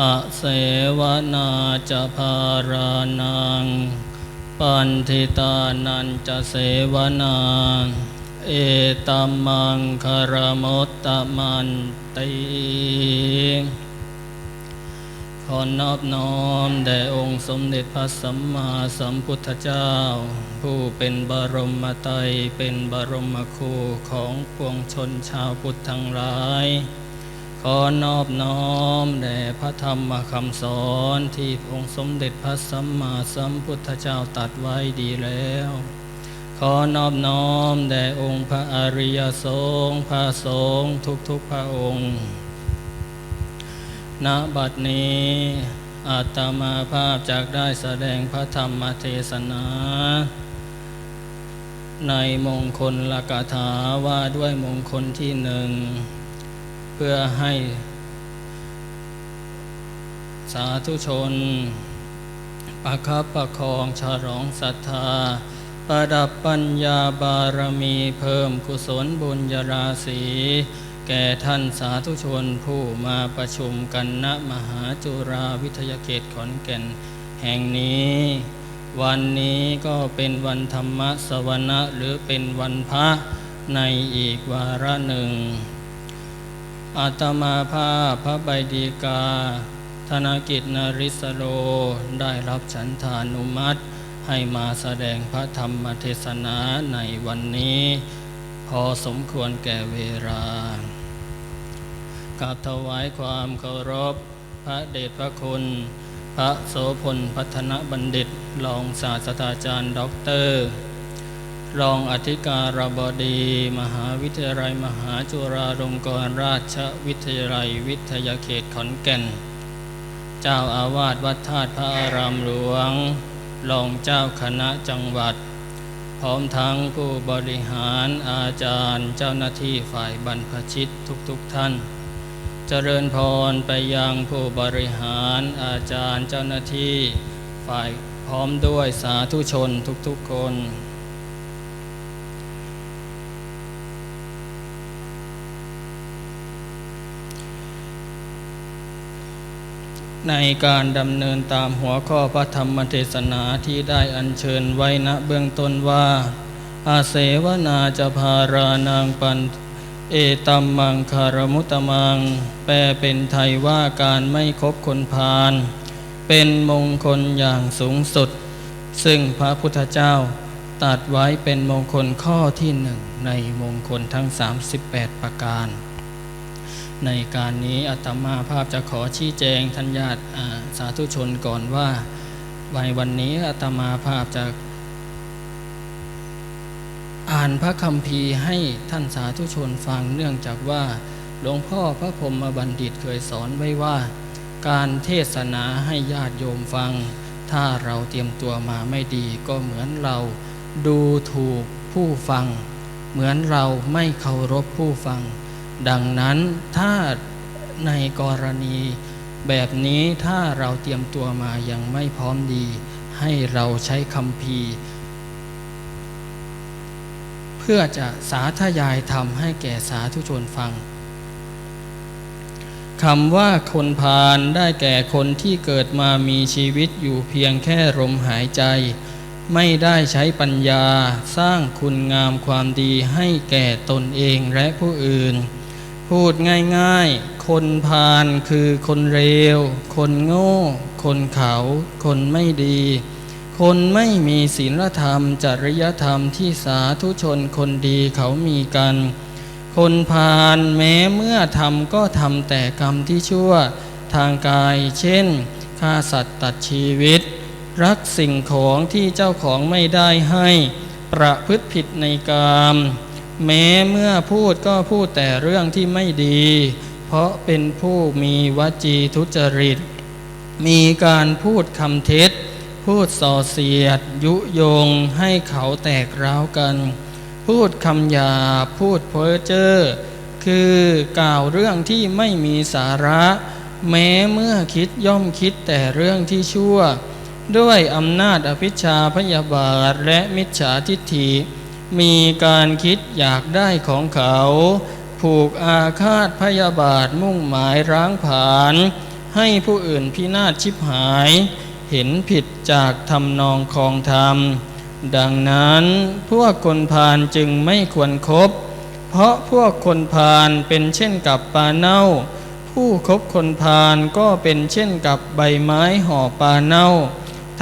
อเสวนาจะภารานัง ปันทิตานันจะเสวนาเอตัมมังคารมตตมันติขอนอบน้อมแด่องค์สมเด็จพระสัมมาสัมพุทธเจ้า ผู้เป็นบรมไตรเป็นบรมครูของปวงชนชาวพุทธทั้งหลาย ขอนอบน้อมแด่พระธรรมคำสอนที่องค์สมเด็จพระสัมมาสัมพุทธเจ้าตัดไว้ดีแล้ว ขอนอบน้อมแด่องค์พระอริยสงฆ์พระสงฆ์ทุกๆพระองค์ณบัดนี้อาตมาภาพจากได้แสดงพระธรรมเทศนา ในมงคลลกถาว่าด้วยมงคลที่หนึ่ง เพื่อให้ สาธุชน ประคับประคองฉลองศรัทธา ประดับปัญญาบารมีเพิ่มกุศลบุญญาราศีแก่ท่านสาธุชนผู้มาประชุมกันณมหาจุราวิทยาเขตขอนแก่น แห่งนี้ วันนี้ก็เป็นวันธรรมสวนะหรือเป็นวันพระในอีกวาระหนึ่ง อาตมาภาพพระใบดีกา ธนกิจนริสโรได้รับฉันทานุมัติ ให้มาแสดงพระธรรมเทศนาในวันนี้ พอสมควรแก่เวลากับถวายความเคารพ พระเดชพระคุณ พระโสพลพัฒนบัณฑิตรองศาสตราจารย์ด็อกเตอร์ รองอธิการบดี มหาวิทยาลัยมหาจุฬาลงกรณราชวิทยาลัยวิทยาเขตขอนแก่น เจ้าอาวาสวัดธาตุพระอารามหลวง รองเจ้าคณะจังหวัด พร้อมทั้งผู้บริหารอาจารย์เจ้าหน้าที่ฝ่ายบรรพชิตทุกๆทท่าน เจริญพรไปยังผู้บริหารอาจารย์เจ้าหน้าที่ฝ่ายพร้อมด้วยสาธุชนทุกๆคน ในการดำเนินตามหัวข้อพระธรรมเทศนาที่ได้อัญเชิญไว้ณเบื้องต้นว่า อาเสวนาจะพารานังปันเอตัมมังคารมุตตมัง แปลเป็นไทยว่าการไม่คบคนพาลเป็นมงคลอย่างสูงสุด ซึ่งพระพุทธเจ้าตัดไว้เป็นมงคลข้อที่หนึ่งในมงคลทั้ง 38 ประการ ในการนี้อาตมาภาพจะขอชี้แจงทัญญาติสาธุชนก่อนว่าในวันนี้อาตมาภาพจะอ่านพระคัมภีร์ให้ท่านสาธุชนฟังเนื่องจากว่าหลวงพ่อพระพรมบัณฑิตเคยสอนไว้ว่า การเทศนาให้ญาติโยมฟัง ถ้าเราเตรียมตัวมาไม่ดีก็เหมือนเราดูถูกผู้ฟัง เหมือนเราไม่เคารพผู้ฟัง ดังนั้นถ้าในกรณีแบบนี้ถ้าเราเตรียมตัวมายังไม่พร้อมดี ให้เราใช้คำพีเพื่อจะสาธยายธรรมให้แก่สาธุชนฟังคำว่าคนพาลได้แก่คนที่เกิดมามีชีวิตอยู่เพียงแค่ลมหายใจ ไม่ได้ใช้ปัญญาสร้างคุณงามความดีให้แก่ตนเองและผู้อื่น พูดง่ายๆ คนพาลคือคนเลวคนโง่ คนเขา คนไม่ดี คนไม่มีศีลธรรม จริยธรรมที่สาธุชนคนดีเขามีกัน คนพาลแม้เมื่อทำก็ทำแต่กรรมที่ชั่วทางกาย เช่นฆ่าสัตว์ตัดชีวิต รักสิ่งของที่เจ้าของไม่ได้ให้ ประพฤติผิดในกาม แม้เมื่อพูดก็พูดแต่เรื่องที่ไม่ดี เพราะเป็นผู้มีวจีทุจริต มีการพูดคำเท็จ พูดส่อเสียด ยุยงให้เขาแตกร้าวกัน พูดคำหยาพูดเพ้อเจ้อคือกล่าวเรื่องที่ไม่มีสาระ แม้เมื่อคิดย่อมคิดแต่เรื่องที่ชั่ว ด้วยอำนาจอภิชาพยาบาทและมิจฉาทิฏฐิ มีการคิดอยากได้ของเขา ผูกอาฆาตพยาบาทมุ่งหมายร้างผาน ให้ผู้อื่นพินาศชิบหาย เห็นผิดจากทำนองคองธรรม ดังนั้นพวกคนพาลจึงไม่ควรครบเพราะพวกคนพาลเป็นเช่นกับปลาเน่า ผู้คบคนพาลก็เป็นเช่นกับใบไม้ห่อปลาเน่า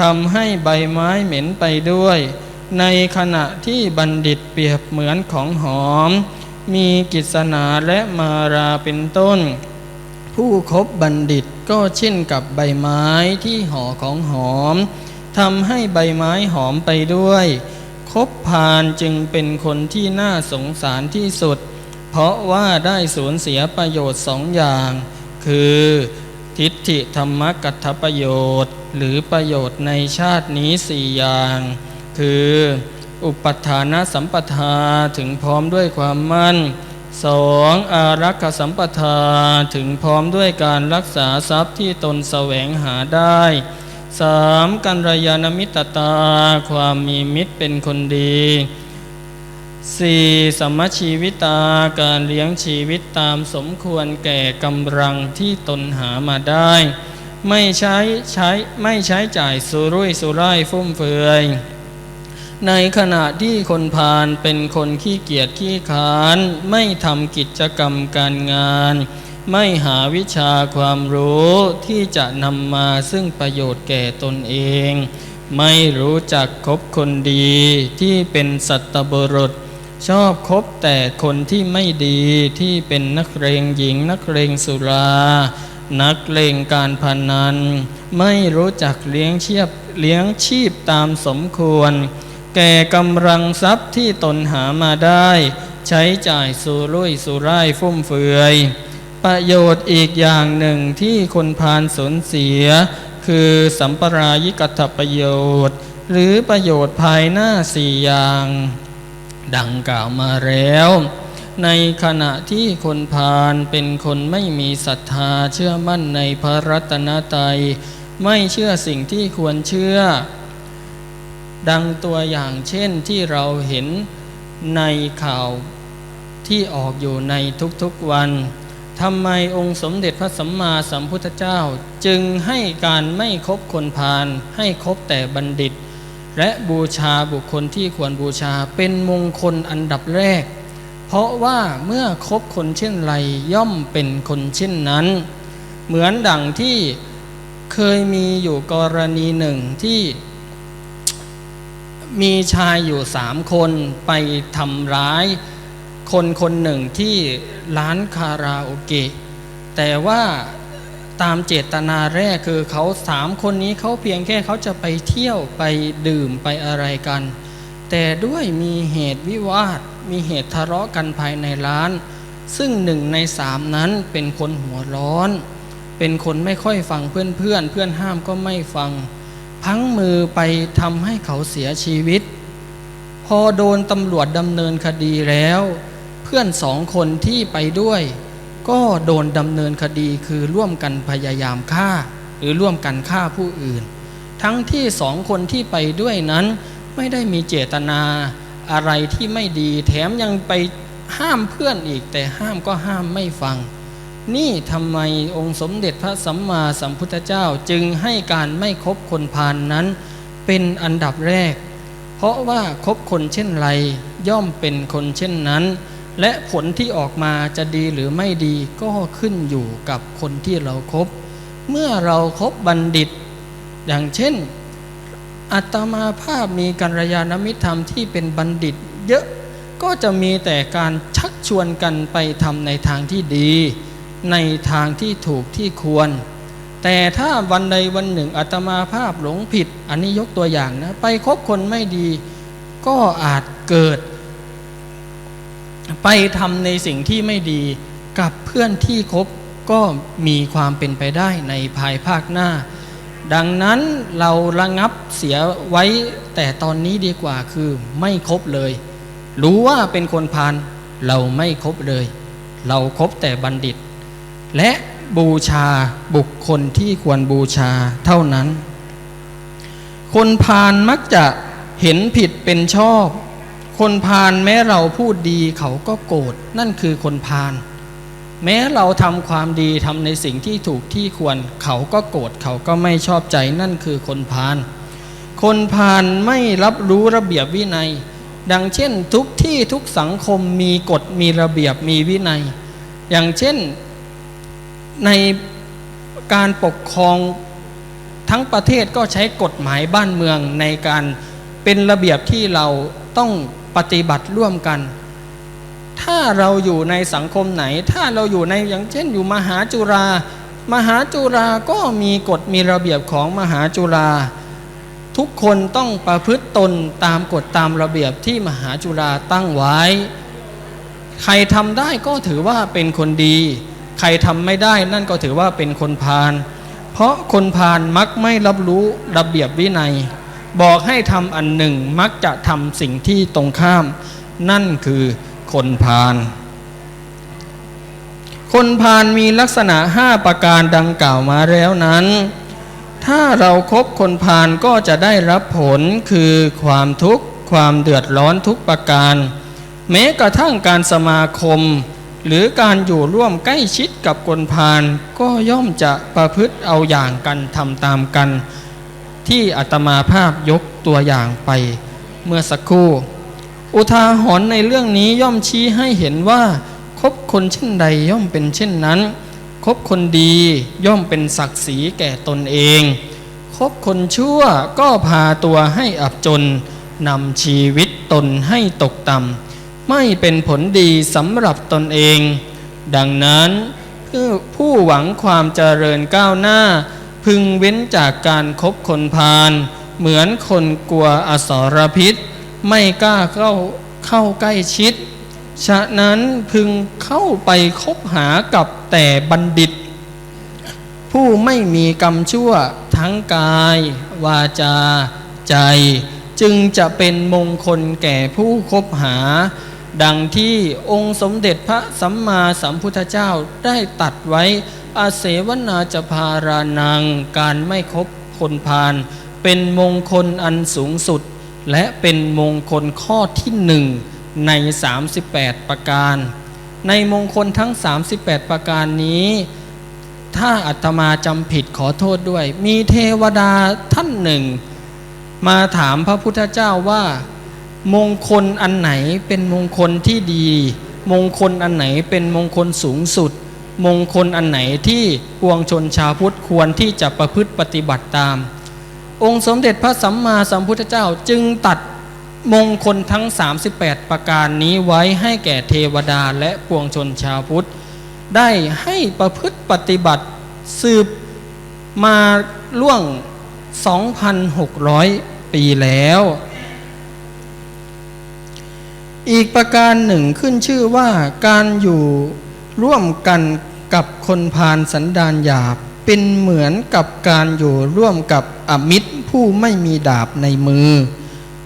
ทำให้ใบไม้เหม็นไปด้วย ในขณะที่บัณฑิตเปรียบเหมือนของหอม มีกิษณาและมาราเป็นต้น ผู้คบบัณฑิตก็เช่นกับใบไม้ที่ห่อของหอมทำให้ใบไม้หอมไปด้วย คบพาลจึงเป็นคนที่น่าสงสารที่สุด เพราะว่าได้สูญเสียประโยชน์สองอย่าง คือ ทิฏฐิธรรมกัตถประโยชน์ หรือประโยชน์ในชาตินี้สี่อย่าง คืออุปัฏฐานสัมปทาถึงพร้อมด้วยความมั่นสองอารักขสัมปทาถึงพร้อมด้วยการรักษาทรัพย์ที่ตนแสวงหาได้สามกัลยาณมิตรตา ความมีมิตรเป็นคนดีสี่สมชีวิตาการเลี้ยงชีวิตตามสมควรแก่กำลังที่ตนหามาได้ ไม่ใช้ใช้ไม่ใช้จ่ายสุรุ่ยสุร่ายฟุ่มเฟือย ในขณะที่คนพาลเป็นคนขี้เกียจขี้ค้าน ไม่ทำกิจกรรมการงาน ไม่หาวิชาความรู้ที่จะนำมาซึ่งประโยชน์แก่ตนเอง ไม่รู้จักคบคนดีที่เป็นสัตบุรุษ ชอบคบแต่คนที่ไม่ดีที่เป็นนักเลงหญิงนักเลงสุรา นักเลงการพนัน ไม่รู้จักเลี้ยงเชียบเลี้ยงชีพตามสมควร แก่กำลังทรัพย์ที่ตนหามาได้ ใช้จ่ายสุรุ่ยสุร่ายฟุ่มเฟือย ประโยชน์อีกอย่างหนึ่งที่คนพาลสูญเสีย คือสัมปรายิกัตประโยชน์ หรือประโยชน์ภายหน้าสี่อย่าง ดังกล่าวมาแล้ว ในขณะที่คนพาลเป็นคนไม่มีศรัทธาเชื่อมั่นในพระรัตนตรัยไม่เชื่อสิ่งที่ควรเชื่อ ดังตัวอย่างเช่นที่เราเห็นในข่าวที่ออกอยู่ในทุกๆวันทำไมองค์สมเด็จพระสัมมาสัมพุทธเจ้า จึงให้การไม่คบคนพาลให้คบแต่บัณฑิต และบูชาบุคคลที่ควรบูชาเป็นมงคลอันดับแรก เพราะว่าเมื่อคบคนเช่นไรย่อมเป็นคนเช่นนั้น เหมือนดังที่เคยมีอยู่กรณีหนึ่งที่ มีชายอยู่สามคนไปทำร้าย คนคนหนึ่งที่ร้านคาราโอเกะแต่ว่าตามเจตนาแรกคือเขาสามคนนี้เขาเพียงแค่เขาจะไปเที่ยวไปดื่มไปอะไรกัน แต่ด้วยมีเหตุวิวาท มีเหตุทะเลาะกันภายในร้าน ซึ่งหนึ่งในสามนั้นเป็นคนหัวร้อน เป็นคนไม่ค่อยฟังเพื่อนเพื่อนเพื่อนห้ามก็ไม่ฟัง พังมือไปทำให้เขาเสียชีวิต พอโดนตำรวจดำเนินคดีแล้ว เพื่อนสองคนที่ไปด้วย ก็โดนดำเนินคดีคือร่วมกันพยายามฆ่า หรือร่วมกันฆ่าผู้อื่น ทั้งที่สองคนที่ไปด้วยนั้น ไม่ได้มีเจตนาอะไรที่ไม่ดีแถมยังไปห้ามเพื่อนอีกแต่ห้ามก็ห้ามไม่ฟัง นี่ทำไมองค์สมเด็จพระสัมมาสัมพุทธเจ้าจึงให้การไม่คบคนพาลนนั้น เป็นอันดับแรก เพราะว่าคบคนเช่นไรย่อมเป็นคนเช่นนั้น และผลที่ออกมาจะดีหรือไม่ดีก็ขึ้นอยู่กับคนที่เราครบเมื่อเราครบบัณฑิต อย่างเช่น อัตมาภาพมีกัลยาณมิตรธรรมที่เป็นบัณฑิต เยอะก็จะมีแต่การชักชวนกันไปทำในทางที่ดี ในทางที่ถูกที่ควร แต่ถ้าวันใดวันหนึ่งอาตมาภาพหลงผิด อันนี้ยกตัวอย่างนะ ไปคบคนไม่ดีก็อาจเกิด ไปทำในสิ่งที่ไม่ดีกับเพื่อนที่คบก็มีความเป็นไปได้ในภายภาคหน้า ดังนั้นเราระงับเสียไว้แต่ตอนนี้ดีกว่าคือไม่คบเลย รู้ว่าเป็นคนพาลเราไม่คบเลย เราครบแต่บัณฑิต และบูชาบุคคลที่ควรบูชาเท่านั้น คนพาลมักจะเห็นผิดเป็นชอบ คนพาลแม้เราพูดดีเขาก็โกรธนั่นคือคนพาลแม้เราทำความดีทำในสิ่งที่ถูกที่ควร เขาก็โกรธเขาก็ไม่ชอบใจนั่นคือคนพาลคนพาลไม่รับรู้ระเบียบวินัย ดังเช่นทุกที่ทุกสังคมมีกฎมีระเบียบมีวินัย อย่างเช่น ในการปกครองทั้งประเทศก็ใช้กฎหมายบ้านเมืองในการเป็นระเบียบที่เราต้องปฏิบัติร่วมกัน ถ้าเราอยู่ในสังคมไหน ถ้าเราอยู่ในอย่างเช่นอยู่มหาจุฬามหาจุฬาก็มีกฎมีระเบียบของมหาจุฬาทุกคนต้องประพฤติตนตามกฎตามระเบียบที่มหาจุฬาตั้งไว้ ใครทำได้ก็ถือว่าเป็นคนดี ครทำไม่ได้นั่นก็ถือว่าเป็นคนพาลเพราะคนพาลมักไม่รับรู้ระเบียบวินัย บอกให้ทำอันหนึ่งมักจะทำสิ่งที่ตรงข้าม นั่นคือคนพาลคนพาลมีลักษณะห้าประการดังกล่าวมาแล้วนั้น ถ้าเราครบคนพาลก็จะได้รับผลคือความทุกข์ความเดือดร้อนทุกประการ แม้กระทั่งการสมาคม หรือการอยู่ร่วมใกล้ชิดกับคนพาลก็ย่อมจะประพฤติเอาอย่างกันทำตามกัน ที่อาตมาภาพยกตัวอย่างไป เมื่อสักครู่ อุทาหรณ์ในเรื่องนี้ย่อมชี้ให้เห็นว่าคบคนเช่นใดย่อมเป็นเช่นนั้น คบคนดีย่อมเป็นศักดิ์ศรีแก่ตนเอง คบคนชั่วก็พาตัวให้อับจนนำชีวิตตนให้ตกต่ำ ไม่เป็นผลดีสำหรับตนเอง ดังนั้นผู้หวังความเจริญก้าวหน้า พึงเว้นจากการครบคนพาลเหมือนคนกลัวอสรพิษ ไม่กล้าเข้าเข้าใกล้ชิด ฉะนั้นพึงเข้าไปคบหากับแต่บัณฑิต ผู้ไม่มีกรรมชั่วทั้งกาย วาจา ใจ จึงจะเป็นมงคลแก่ผู้คบหา ดังที่องค์สมเด็จพระสัมมาสัมพุทธเจ้าได้ตัดไว้ อาเสวนาจะพารานัง การไม่คบคนพาลเป็นมงคลอันสูงสุด และเป็นมงคลข้อที่หนึ่งใน 38 ประการ ในมงคลทั้ง 38 ประการนี้ ถ้าอาตมาจำผิดขอโทษด้วย มีเทวดาท่านหนึ่ง มาถามพระพุทธเจ้าว่า มงคลอันไหนเป็นมงคลที่ดี มงคลอันไหนเป็นมงคลสูงสุด มงคลอันไหนที่ปวงชนชาวพุทธควรที่จะประพฤติปฏิบัติตาม องค์สมเด็จพระสัมมาสัมพุทธเจ้าจึงตัดมงคลทั้ง 38 ประการนี้ไว้ให้แก่เทวดาและปวงชนชาวพุทธ ได้ให้ประพฤติปฏิบัติสืบมาล่วง 2,600 ปีแล้ว อีกประการหนึ่งขึ้นชื่อว่าการอยู่ร่วมกันกับคนพาลสันดานหยาบ เป็นเหมือนกับการอยู่ร่วมกับอมิตรผู้ไม่มีดาบในมือ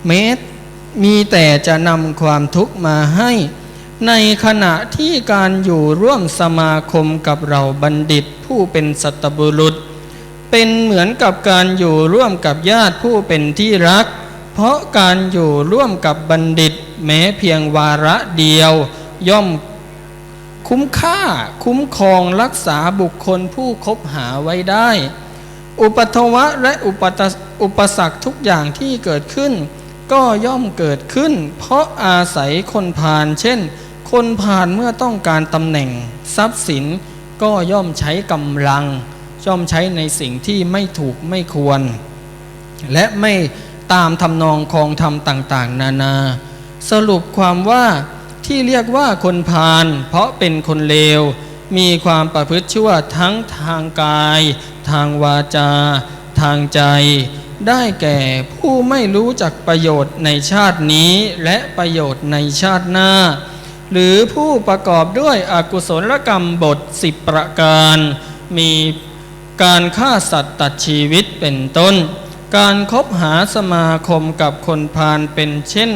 เมตมีแต่จะนำความทุกข์มาให้ ในขณะที่การอยู่ร่วมสมาคมกับเราบัณฑิตผู้เป็นสัตบุรุษ เป็นเหมือนกับการอยู่ร่วมกับญาติผู้เป็นที่รัก เพราะการอยู่ร่วมกับบัณฑิต แม้เพียงวาระเดียว ย่อมคุ้มค่าคุ้มครองรักษาบุคคลผู้คบหาไว้ได้ อุปทวะและอุปตอุปสรรคทุกอย่างที่เกิดขึ้น ก็ย่อมเกิดขึ้น เพราะอาศัยคนพาลเช่น คนพาลเมื่อต้องการตำแหน่งทรัพย์สิน ก็ย่อมใช้กำลังย่อมใช้ในสิ่งที่ไม่ถูกไม่ควร และไม่ ตามทำนองคองธรรมต่างๆ นานา สรุปความว่าที่เรียกว่าคนพาลเพราะเป็นคนเลว มีความประพฤติชั่วทั้งทางกาย ทางวาจา ทางใจ ได้แก่ผู้ไม่รู้จักประโยชน์ในชาตินี้และประโยชน์ในชาติหน้า หรือผู้ประกอบด้วยอกุศลกรรมบทสิบประการ มีการฆ่าสัตว์ตัดชีวิตเป็นต้น การคบหาสมาคมกับคนพาลเป็นเช่น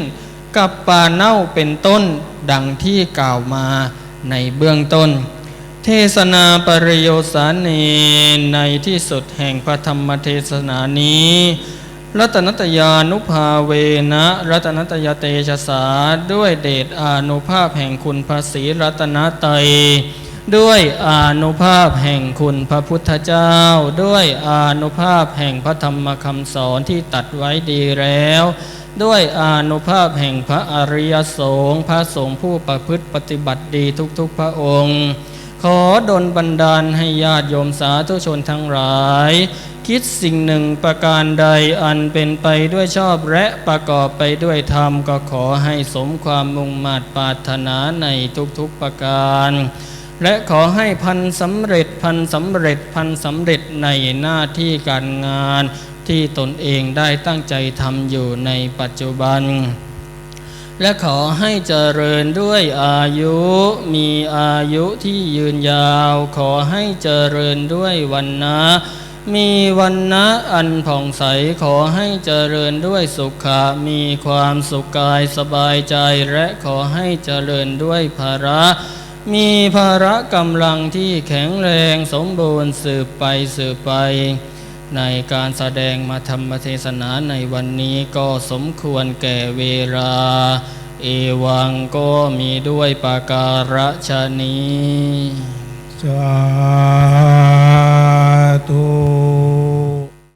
กับปลาเน่าเป็นต้นดังที่กล่าวมาในเบื้องต้น เทศนาปริโยสาเนในที่สุดแห่งพระธรรมเทศนานี้ รัตนัตยานุภาเวนะ รัตนัตยเตชะสาด้วยเดชอานุภาพแห่งคุณพระศรีรัตนตรัย ด้วยอานุภาพแห่งคุณพระพุทธเจ้า ด้วยอานุภาพแห่งพระธรรมคำสอนที่ตัดไว้ดีแล้ว ด้วยอานุภาพแห่งพระอริยสงฆ์พระสงฆ์ผู้ประพฤติปฏิบัติดีทุกๆพระองค์ ขอดลบันดาลให้ญาติโยมสาธุชนทั้งหลาย คิดสิ่งหนึ่งประการใดอันเป็นไปด้วยชอบและประกอบไปด้วยธรรมก็ขอให้สมความมุ่งมา่ปรารถนาในทุกๆประการ และขอให้พันสำเร็จพันสำเร็จพันสำเร็จในหน้าที่การงานที่ตนเองได้ตั้งใจทำอยู่ในปัจจุบัน และขอให้เจริญด้วยอายุมีอายุที่ยืนยาว ขอให้เจริญด้วยวันนะมีวันนะอันผ่องใสขอให้เจริญด้วยสุขะมีความสุขกายสบายใจ และขอให้เจริญด้วยภาระ มีภาระกำลังที่แข็งแรงสมบูรณ์สืบไปสืบไป ในการแสดงมาธรรมเทศนาในวันนี้ก็สมควรแก่เวลา เอวังก็มีด้วยปาการะชนีสาธุ